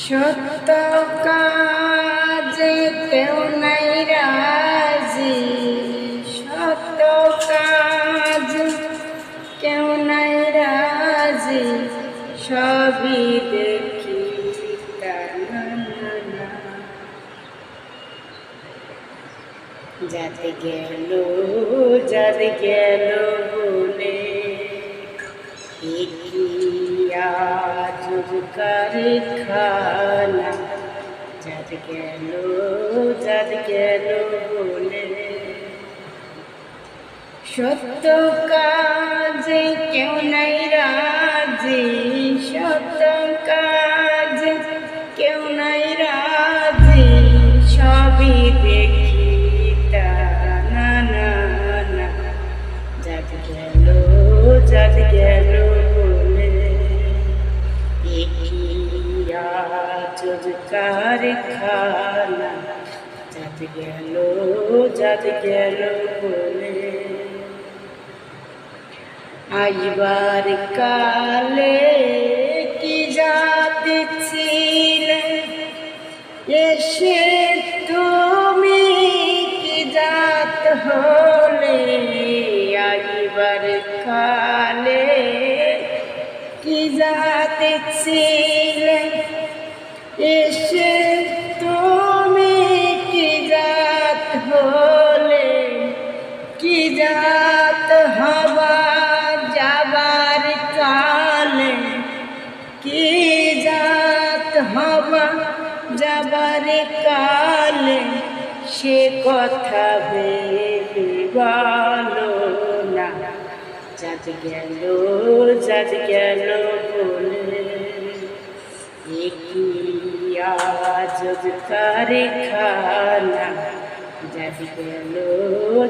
সত্য কেউ রাজি। কেউ রাজি। দেখি। যাতে গেল যাতে গেল বলে। কারি খানা যাতে গেল যাতে গেল বলে। সত্য কাজে কেউ নাই রাজি। সত্য কাজ কেউ নাই রাজি। সবই দেখি তা না না যাতে গেল যাতে গেল যাতে গেল যাতে গেল বলে আইবার কালে কি যাতে ছিলে? এসে তুমি কি জাত হলে? আইবার কালে কি জাতে ছিলে? এসে যাবার কালে কি জাত যাবার সে কথা ভেবে বলো না। যাত গেল যাত গেল বলে। আজ কারে খানা যাত গেল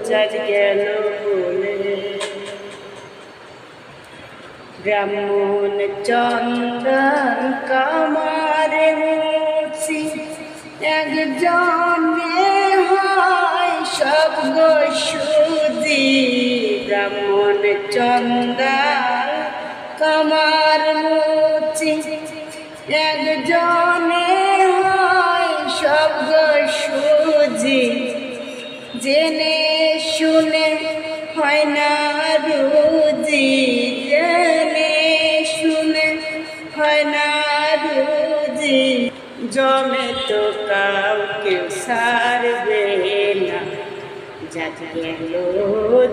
যাত গেল বলে ব্রাহ্মণ চন্দন কামার মুছি একজনে হয় সব গো সুদি ব্রাহ্মণ চন্দন কামার মুছি একজনে হয় জেনে শুনে হয় না রুজি, জেনে শুনে হয় না রুজি। জমে তো কাউকে সারবে না। যাত গেল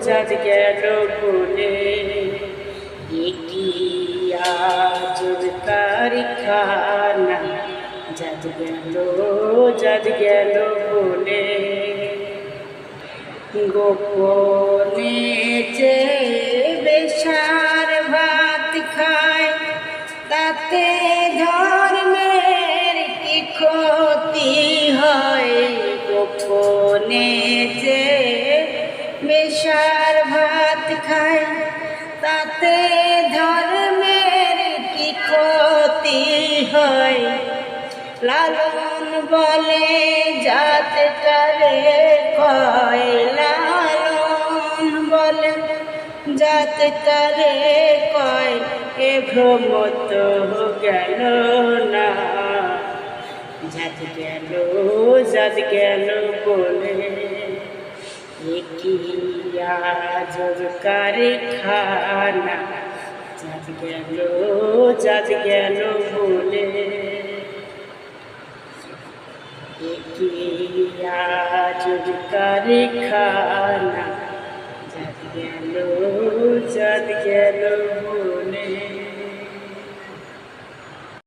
যাত গেল বলে। খানা যাত গেল যাত গেল গোপনে যে বেশার ভাত খায়, তাতে ধর্মের কি ক্ষতি হয়? গোপনে যে বেশার ভাত খায়, তাতে ধর্মের কি ক্ষতি হয়? লালন বলে যাতে করে যাতে করে কয়, এ ভ্রম তো গেল না। যাত গেল যাত গেল বলে জোরকারে খানা যাত গেল যাত গেল বলে জোরকারে খানা